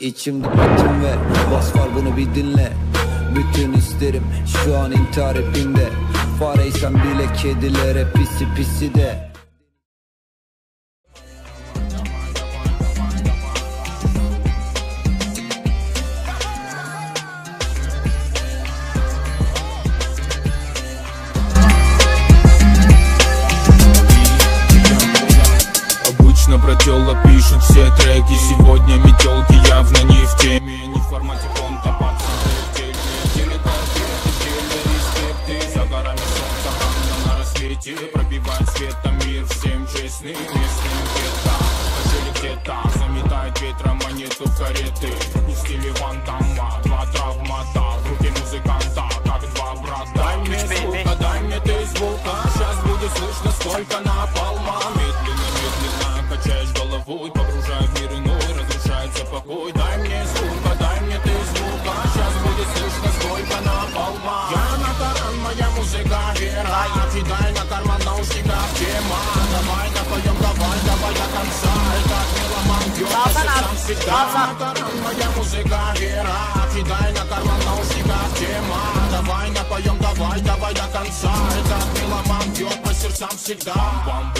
İçimde bitim ve bas var bunu bir dinle Bütün isterim şu an intihar hepimde Fareysen bile kedilere pisi pisi de Обычно про тела пишут все треки Сегодня метелки в теме Не в формате фонта, пацаны в теме Дилетанты, отдельно респекты За горами солнца, рано на рассвете Пробивает светом мир всем честным Местным гетто, жили где-то Заметает ветром монету в кареты. Не в стиле Ван Дамма, два травмата. В руке музыканта, сердцам всегда На таран, моя музыка вера Кидай на карман наушников тема Давай напоем, давай, давай до конца Это меломан бьет по сердцам всегда бам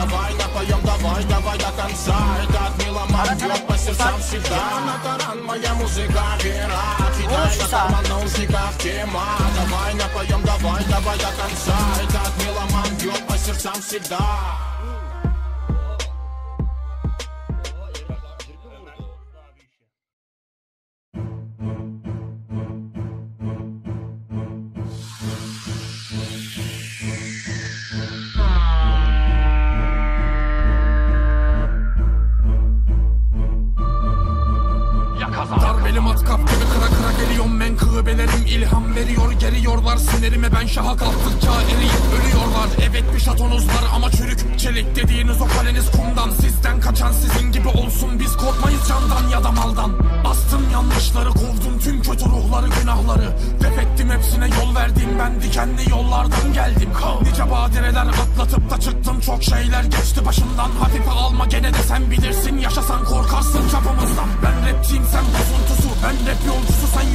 Давай напоем, давай, давай до конца. Этот меломан бьет по сердцам всегда. На таран, моя музыка вера Кидай на карман наушников тема. Давай напоем, давай, давай до конца. Этот меломан бьет по сердцам всегда veriyor Geriyorlar. Sinirime ben şaha kalktıkça eriyip ölüyorlar. Evet bir şatonuz var ama çürük. Çelik dediğiniz o kaleniz kumdan. Sizden kaçan sizin gibi olsun. Biz korkmayız candan ya da maldan. Bastım yanlışları kovdum tüm kötü ruhları günahları. Def ettim hepsine yol verdim. Ben dikenli yollardan geldim. Nice badireler atlatıp da çıktım. Çok şeyler geçti başımdan. Hafife alma gene de sen bilirsin. Yaşasan korkarsın çapımızdan. Ben rapçiyim sen bozuntusu. Ben rap yolcusu sen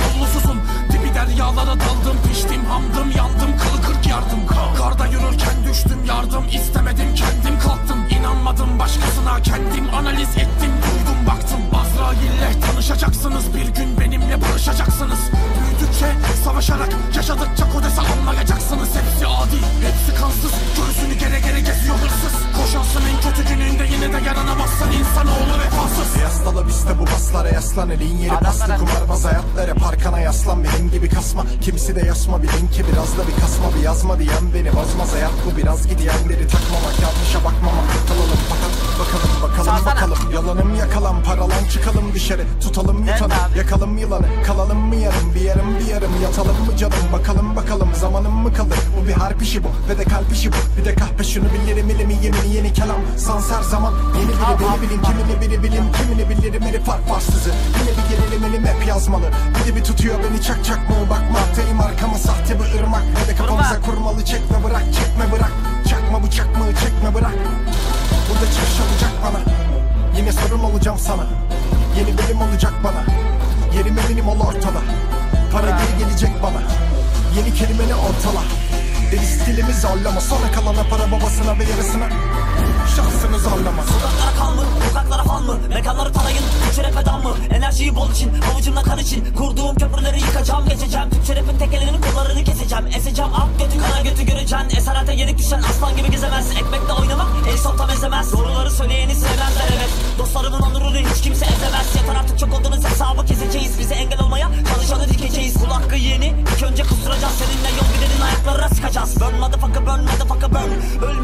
piştim hamdım yandım kılı kırk yardım Karda yürürken düştüm yardım istemedim kendim kalktım. İnanmadım başkasına kendim analiz ettim duydum baktım. Azrail'le tanışacaksınız bir gün benimle barışacaksınız. Büyüdükçe savaşarak yaşadıkça kodese Bizde bu baslara yaslan elin yeri paslı kumarbaz hayatlara parkana yaslan. Benim gibi kasma kimisi de yasma. Bilin ki biraz da bir kasma bir yazma diyen beni bozmaz hayat. Bu biraz gidiyenleri takmamak yanlışa bakmamak yalanım yakalan paralan çıkalım dışarı. Tutalım yutanı yakalım yılanı. Kalalım mı yarım bir yarım bir yarım yatalım mı canım? Bakalım bakalım. Zamanım mı kalır? Bu bir harp işi bu. Ve de kalp işi bu. Bir de kahpe şunu bilirim ilimi yemini yeni kelam. Sans her zaman. Yeni biri beni bilin. kimini biri bilin kimini bilirim herif fark varsızı yine bir gelelim elim hep yazmalı. Biri bir tutuyor beni çak çak mı? Bakma Teyim arkama sahte bir ırmak. Ve de kafamıza kurmalı çekme bırak çekme bırak. Çakma bıçak mı çekme bırak. Burada çıkış olacak bana yine sorun olacağım sana. Yeni bölüm olacak bana. Yerim eminim ol ortada. Para geri gelecek bana. Yeni kelimeni ortala. Deli stilimi zorlama. Sonra kalana para babasına ve yarısına Şansını zorlama Sokaklara kan mı? Sokaklara fan mı? Mekanları tarayın Türkçe rap eden mı? Enerjiyi bol için Avucumla kan için. Kurduğum köprüleri yıkacağım Geçeceğim. Türkçe rapin tek elinin kollarını keseceğim. Eseceğim alt götü kana götü göreceksin Esarete yenik düşen aslan gibi gezemez. Ekmekle oynamak el son tam ezemez Doğruları söyleyeni sevmezler evet. Dostlarımın onurunu hiç kimse ezemez. Yeter artık çok oldunuz hesabı keseceğiz. Bize engel olmaya çalışanı dikeceğiz. Kul hakkı yeni ilk önce kusturacağız. Seninle yol gidenin ayaklarına sıkacağız. Burn motherfucker burn motherfucker burn. Ölmeye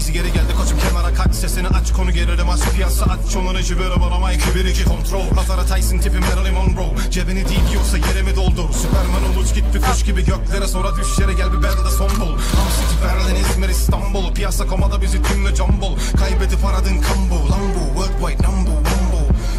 Nefisi geri geldi koçum kenara kaç. Sesini aç konu gerilim aç Piyasa aç. İçi böyle bana mic bir iki kontrol. Pazara Tyson tipi Marilyn Monroe. Cebini değil yoksa yerimi doldur. Süperman ol uç git bir kuş gibi göklere Sonra düş yere gel bir belde son bul Hamsiti Berlin İzmir İstanbul. Piyasa komada bizi tümle jumble Kaybedip aradın kambu Lambu worldwide number one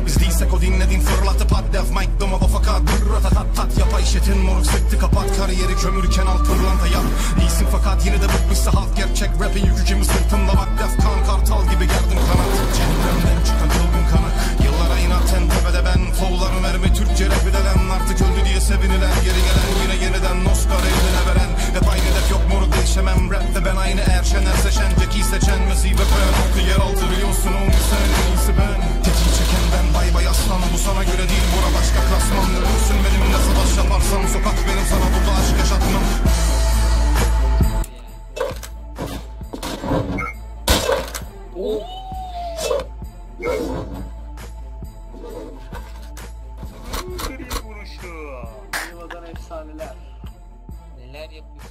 biz değilsek o dinledin fırlatıp pat def mic the motherfucker Dırrata tat tat. Yapay şetin moruk sıktı kapat Gözleri kömürken alt pırlanta yap. İyisin fakat yine de bıkmışsa halk gerçek. Rap'in yükü kimi sırtımda bak. Kan kartal gibi gerdim kanat. Cehennemden çıkan çılgın kana Yıllara inat en tepede ben Flowlarım erme Türkçe rap edelen Artık öldü diye sevinilen. Geri gelen yine yeniden Oscar eline veren. Hep aynı def yok moru değişemem. Rap ben aynı erşener seçen. Jack'i seçen Mesih ve Ferhat'ı yeraltı biliyorsun человеку.